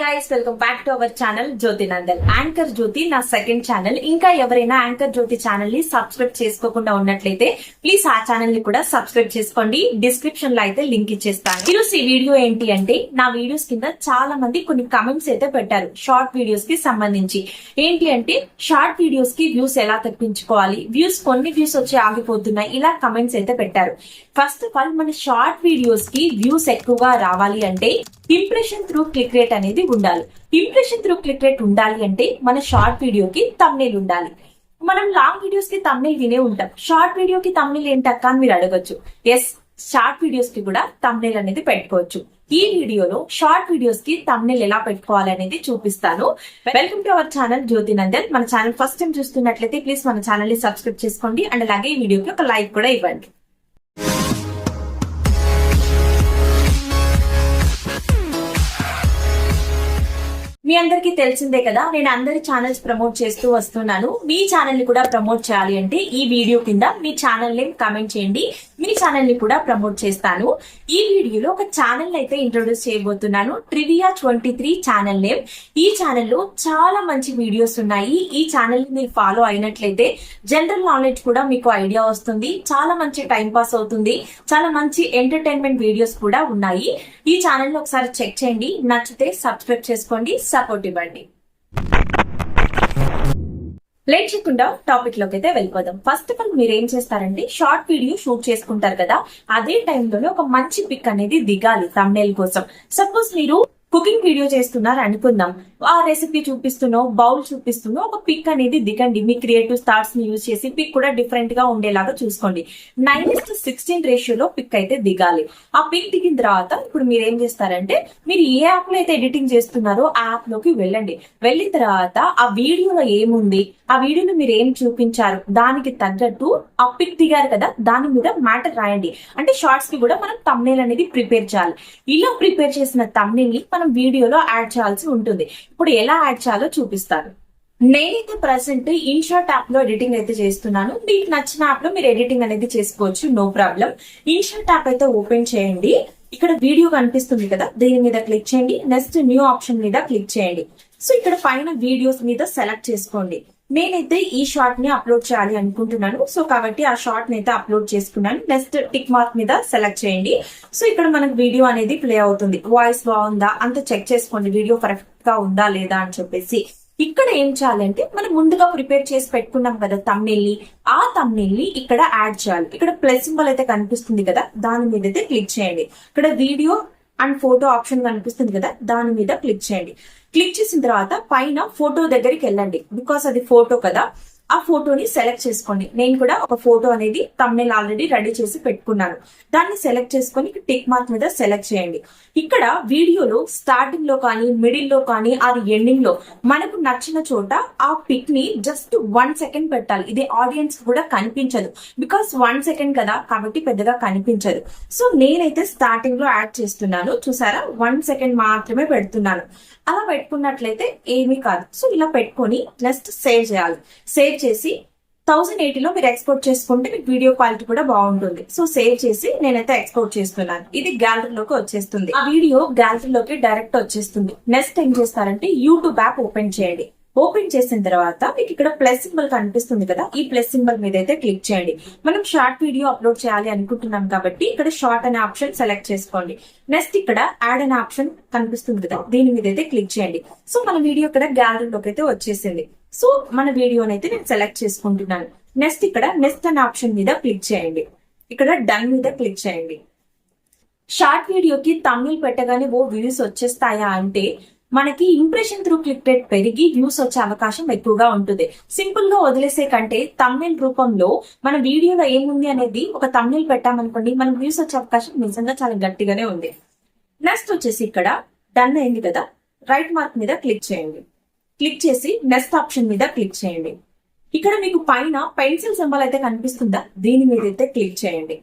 Guys welcome back to our channel Jyothi Nandal anchor Jyothi నా second channel ఇంకా ఎవరైనా anchor జ్యోతి ఛానల్ని subscribe చేసుకోకుండా ఉన్నట్లయితే ప్లీజ్ ఆ ఛానల్ని కూడా సబ్స్క్రైబ్ చేసుకోండి. డిస్క్రిప్షన్లో అయితే లింక్ ఇచ్చేస్తాను. ఈరోజు ఈ వీడియో ఏంటి అంటే నా వీడియోస్ కింద చాలా మంది కొన్ని కమెంట్స్ అయితే పెట్టారు షార్ట్ వీడియోస్కి సంబంధించి. ఏంటి అంటే షార్ట్ వీడియోస్కి వ్యూస్ ఎలా తెప్పించుకోవాలి? వ్యూస్ కొన్ని వ్యూస్ వచ్చి ఆగిపోతున్నాయి ఇలా కమెంట్స్ అయితే పెట్టారు. ఫస్ట్ ఆఫ్ ఆల్ మన షార్ట్ వీడియోస్కి వ్యూస్ ఎక్కువగా రావాలి అంటే ఇంప్రెషన్ త్రూ క్లిక్ రేట్ అనేది ఉండాలి. ఇంప్రెషన్ త్రూ క్లిక్ రేట్ ఉండాలి అంటే మన షార్ట్ వీడియోకి తమ్నేల్ ఉండాలి. మనం లాంగ్ వీడియోస్కి తమ్నేల్ వినే ఉంటాం. షార్ట్ వీడియోకి తమ్నేల్ ఏంటక్క అని మీరు అడగొచ్చు. ఎస్ షార్ట్ వీడియోస్కి కూడా తమ్నేల్ అనేది పెట్టుకోవచ్చు. ఈ వీడియోలో షార్ట్ వీడియోస్కి తమ్నేల్ ఎలా పెట్టుకోవాలి అనేది చూపిస్తాను. Welcome to our channel Jyothi Nandan మన ఛానల్ ఫస్ట్ టైం చూస్తున్నట్లయితే ప్లీజ్ మన ఛానల్ని సబ్స్క్రైబ్ చేసుకోండి. అండ్ అలాగే ఈ వీడియోకి ఒక లైక్ కూడా ఇవ్వండి. మీ అందరికీ తెలిసిందే కదా నేను అందరి ఛానల్స్ ప్రమోట్ చేస్తూ వస్తున్నాను. మీ ఛానల్ని కూడా ప్రమోట్ చేయాలి అంటే ఈ వీడియో కింద మీ ఛానల్ నేమ్ కమెంట్ చేయండి. మీ ఛానల్ని కూడా ప్రమోట్ చేస్తాను. ఈ వీడియోలో ఒక ఛానల్ అయితే ఇంట్రొడ్యూస్ చేయబోతున్నాను. Trivia twenty three channel name ఈ ఛానల్లో చాలా మంచి వీడియోస్ ఉన్నాయి. ఈ ఛానల్ని మీరు ఫాలో అయినట్లయితే జనరల్ నాలెడ్జ్ కూడా మీకు ఐడియా వస్తుంది. చాలా మంచి టైం పాస్ అవుతుంది. చాలా మంచి ఎంటర్టైన్మెంట్ వీడియోస్ కూడా ఉన్నాయి. ఈ ఛానల్ ఒకసారి చెక్ చేయండి. నచ్చితే సబ్స్క్రైబ్ చేసుకోండి. సపోర్ట్ ఇవ్వండి. లేట్ చేయకుండా టాపిక్లోకి అయితే వెళ్ళిపోదాం. ఫస్ట్ ఆఫ్ ఆల్ మీరు ఏం చేస్తారంటే షార్ట్ వీడియో షూట్ చేసుకుంటారు కదా అదే టైంలోనే ఒక మంచి పిక్ అనేది దిగాలి తమ్నేల్ కోసం. సపోజ్ మీరు కుకింగ్ వీడియో చేస్తున్నారు అనుకుందాం. ఆ రెసిపీ చూపిస్తున్నావు బౌల్ చూపిస్తున్నావు ఒక పిక్ అనేది దిగండి. మీ క్రియేటివ్ స్టార్ట్స్ని యూజ్ చేసి పిక్ కూడా డిఫరెంట్గా ఉండేలాగా చూసుకోండి. నైన్ టు సిక్స్టీన్ రేషియోలో పిక్ అయితే దిగాలి. ఆ పిక్ దిగిన తర్వాత ఇప్పుడు మీరు ఏం చేస్తారంటే మీరు ఏ యాప్లో అయితే ఎడిటింగ్ చేస్తున్నారో ఆ యాప్లోకి వెళ్ళండి. వెళ్ళిన తర్వాత ఆ వీడియోలో ఏముంది? ఆ వీడియోలో మీరు ఏం చూపించారు? దానికి తగ్గట్టు ఆ పిక్ దిగారు కదా దాని మీద మ్యాటర్ రాయండి. అంటే షార్ట్స్కి కూడా మనం తమ్నేల్ అనేది ప్రిపేర్ చేయాలి. ఇలా ప్రిపేర్ చేసిన తమ్నేల్ని మనం వీడియోలో యాడ్ చేయాల్సి ఉంటుంది. ఇప్పుడు ఎలా యాడ్ చేయాలో చూపిస్తాను. నేనైతే ప్రజెంట్ ఇన్షాట్ యాప్లో ఎడిటింగ్ అయితే చేస్తున్నాను. మీకు నచ్చిన యాప్లో మీరు ఎడిటింగ్ అనేది చేసుకోవచ్చు నో ప్రాబ్లం ఇన్షాట్ యాప్ అయితే ఓపెన్ చేయండి. ఇక్కడ వీడియో కనిపిస్తుంది కదా దీని మీద క్లిక్ చేయండి. నెక్స్ట్ న్యూ ఆప్షన్ మీద క్లిక్ చేయండి. సో ఇక్కడ పైన వీడియోస్ మీద సెలెక్ట్ చేసుకోండి. నేనైతే ఈ షార్ట్ని అప్లోడ్ చేయాలి అనుకుంటున్నాను. సో కాబట్టి ఆ షార్ట్ని అయితే అప్లోడ్ చేసుకున్నాను. నెక్స్ట్ టిక్ మార్క్ మీద సెలెక్ట్ చేయండి. సో ఇక్కడ మనకు వీడియో అనేది ప్లే అవుతుంది. వాయిస్ బాగుందా? అంత చెక్ చేసుకోండి. వీడియో పర్ఫెక్ట్గా ఉందా లేదా అని చెప్పేసి. ఇక్కడ ఏం చేయాలంటే మనం ముందుగా ప్రిపేర్ చేసి పెట్టుకున్నాం కదా తమ్నెల్ ఆ తమ్నెల్ ఇక్కడ యాడ్ చేయాలి. ఇక్కడ ప్లస్ సింబల్ అయితే కనిపిస్తుంది కదా దాని మీద అయితే క్లిక్ చేయండి. ఇక్కడ వీడియో అండ్ ఫోటో ఆప్షన్ కనిపిస్తుంది కదా దాని మీద క్లిక్ చేయండి. క్లిక్ చేసిన తర్వాత పైన ఫోటో దగ్గరికి వెళ్ళండి. బికాస్ అది ఫోటో కదా ఆ ఫోటోని సెలెక్ట్ చేసుకోండి. నేను కూడా ఒక ఫోటో అనేది తమ్నేల్ ఆల్రెడీ రెడీ చేసి పెట్టుకున్నాను. దాన్ని సెలెక్ట్ చేసుకొని టిక్ మార్క్ మీద సెలెక్ట్ చేయండి. ఇక్కడ వీడియోలో స్టార్టింగ్లో కానీ మిడిల్లో కానీ అది ఎండింగ్లో మనకు నచ్చిన చోట ఆ పిక్ని జస్ట్ వన్ సెకండ్ పెట్టాలి. ఇది ఆడియన్స్ కూడా కనిపించదు. బికాస్ వన్ సెకండ్ కదా కాబట్టి పెద్దగా కనిపించదు. సో నేనైతే స్టార్టింగ్లో యాడ్ చేస్తున్నాను. చూసారా? వన్ సెకండ్ మాత్రమే పెడుతున్నాను. అలా పెట్టుకున్నట్లయితే ఏమీ కాదు. సో ఇలా పెట్టుకొని నెక్స్ట్ సేవ్ చేయాలి. సేవ్ చేసి థౌసండ్ ఎయిటీలో మీరు ఎక్స్పోర్ట్ చేసుకుంటే మీకు వీడియో క్వాలిటీ కూడా బాగుంటుంది. సో సేవ్ చేసి నేనైతే ఎక్స్పోర్ట్ చేస్తున్నాను. ఇది గ్యాలరీలోకి వచ్చేస్తుంది. ఆ వీడియో గ్యాలరీలోకి డైరెక్ట్ వచ్చేస్తుంది. నెక్స్ట్ ఏం చేస్తారంటే యూట్యూబ్ యాప్ ఓపెన్ చేయండి. ఓపెన్ చేసిన తర్వాత మీకు ఇక్కడ ప్లస్ సింబల్ కనిపిస్తుంది కదా? ఈ ప్లస్ సింబల్ మీద అయితే క్లిక్ చేయండి. మనం షార్ట్ వీడియో అప్లోడ్ చేయాలి అనుకుంటున్నాం కాబట్టి ఇక్కడ షార్ట్ అనే ఆప్షన్ సెలెక్ట్ చేసుకోండి. నెక్స్ట్ ఇక్కడ యాడ్ అనే ఆప్షన్ కనిపిస్తుంది కదా? దీని మీద అయితే క్లిక్ చేయండి. సో మన వీడియో ఇక్కడ గ్యాలరీలోకి అయితే వచ్చేసింది. సో మన వీడియోని అయితే నేను సెలెక్ట్ చేసుకుంటున్నాను. నెక్స్ట్ ఇక్కడ నెక్స్ట్ అనే ఆప్షన్ మీద క్లిక్ చేయండి. ఇక్కడ డన్ మీద క్లిక్ చేయండి. షార్ట్ వీడియోకి తమిళ్ పెట్టగానే ఓ వ్యూస్ వచ్చేస్తాయా? అంటే మనకి ఇంప్రెషన్ త్రూ క్లిక్ రేట్ పెరిగి వ్యూస్ వచ్చే అవకాశం ఎక్కువగా ఉంటుంది. సింపుల్గా వదిలేసే కంటే తమిళ్ రూపంలో మన వీడియోలో ఏముంది అనేది ఒక తమిళ్ పెట్టామనుకోండి మనం వ్యూస్ వచ్చే అవకాశం నిజంగా చాలా గట్టిగానే ఉంది. నెక్స్ట్ వచ్చేసి ఇక్కడ డన్ అయింది కదా. రైట్ మార్క్ మీద క్లిక్ చేయండి. క్లిక్ చేసి నెక్స్ట్ ఆప్షన్ మీద క్లిక్ చేయండి. ఇక్కడ మీకు పైన పెన్సిల్ సింబల్ అయితే కనిపిస్తుందా? దీని మీద అయితే క్లిక్ చేయండి.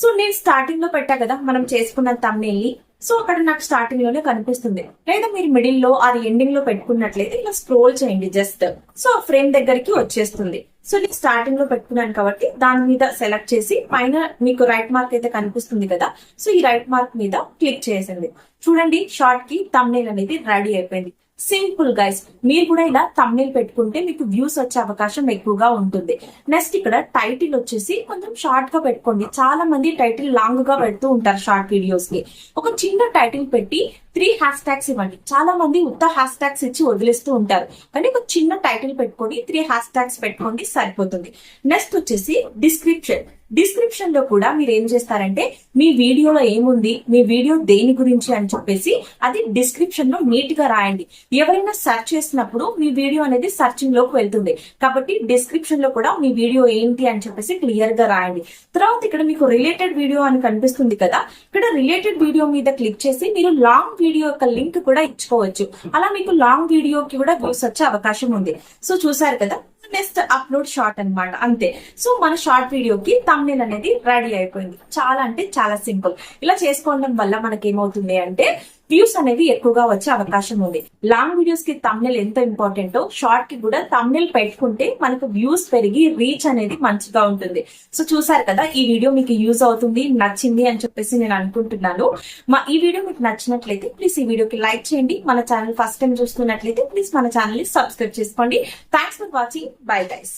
సో నేను స్టార్టింగ్లో పెట్టా కదా మనం చేసుకున్న తమ్నేల్ని సో అక్కడ నాకు స్టార్టింగ్లోనే కనిపిస్తుంది. లేదా మీరు మిడిల్లో అది ఎండింగ్లో పెట్టుకున్నట్లయితే ఇలా స్క్రోల్ చేయండి జస్ట్ సో ఫ్రేమ్ దగ్గరికి వచ్చేస్తుంది. సో నేను స్టార్టింగ్లో పెట్టుకున్నాను కాబట్టి దాని మీద సెలెక్ట్ చేసి పైన మీకు రైట్ మార్క్ అయితే కనిపిస్తుంది కదా సో ఈ రైట్ మార్క్ మీద క్లిక్ చేసింది చూడండి షార్ట్కి తమ్నేల్ అనేది రెడీ అయిపోయింది. సింపుల్ గైస్ మీరు కూడా ఇలా తమ్నేల్ పెట్టుకుంటే మీకు వ్యూస్ వచ్చే అవకాశం ఎక్కువగా ఉంటుంది. నెక్స్ట్ ఇక్కడ టైటిల్ వచ్చేసి కొంచెం షార్ట్గా పెట్టుకోండి. చాలా మంది టైటిల్ లాంగ్గా పెడుతూ ఉంటారు షార్ట్ వీడియోస్కి. ఒక చిన్న టైటిల్ పెట్టి త్రీ హ్యాష్ ట్యాగ్స్ ఇవ్వండి. చాలా మంది ఉత్త హ్యాష్ ట్యాగ్స్ ఇచ్చి వదిలేస్తూ ఉంటారు. కానీ ఒక చిన్న టైటిల్ పెట్టుకొని త్రీ హ్యాష్ ట్యాగ్స్ పెట్టుకోండి సరిపోతుంది. నెక్స్ట్ వచ్చేసి డిస్క్రిప్షన్ డిస్క్రిప్షన్లో కూడా మీరు ఏం చేస్తారంటే మీ వీడియోలో ఏముంది మీ వీడియో దేని గురించి అని చెప్పేసి అది డిస్క్రిప్షన్లో నీట్గా రాయండి. ఎవరైనా సెర్చ్ చేసినప్పుడు మీ వీడియో అనేది సర్చింగ్లోకి వెళ్తుంది. కాబట్టి డిస్క్రిప్షన్లో కూడా మీ వీడియో ఏంటి అని చెప్పేసి క్లియర్గా రాయండి. తర్వాత ఇక్కడ మీకు రిలేటెడ్ వీడియో అని కనిపిస్తుంది కదా ఇక్కడ రిలేటెడ్ వీడియో మీద క్లిక్ చేసి మీరు లాంగ్ వీడియో యొక్క లింక్ కూడా ఇచ్చుకోవచ్చు. అలా మీకు లాంగ్ వీడియోకి కూడా వ్యూస్ వచ్చే అవకాశం ఉంది. సో చూసారు కదా నెక్స్ట్ అప్లోడ్ షార్ట్ అన్నమాట అంతే. సో మన షార్ట్ వీడియోకి తమ్నేల్ అనేది రెడీ అయిపోయింది. చాలా అంటే చాలా సింపుల్ ఇలా చేసుకోవడం వల్ల మనకి ఏమవుతుంది అంటే వ్యూస్ అనేవి ఎక్కువగా వచ్చే అవకాశం ఉంది. లాంగ్ వీడియోస్కి తమ్నెల్ ఎంత ఇంపార్టెంటో షార్ట్కి కూడా తమ్నెల్ పెట్టుకుంటే మనకు వ్యూస్ పెరిగి రీచ్ అనేది మంచిగా ఉంటుంది. సో చూసారు కదా ఈ వీడియో మీకు యూజ్ అవుతుంది నచ్చింది అని చెప్పేసి నేను అనుకుంటున్నాను. మా ఈ వీడియో మీకు నచ్చినట్లయితే ప్లీజ్ ఈ వీడియోకి లైక్ చేయండి. మన ఛానల్ ఫస్ట్ టైం చూస్తున్నట్లయితే ప్లీజ్ మన ఛానల్ని సబ్స్క్రైబ్ చేసుకోండి. Thanks for watching bye guys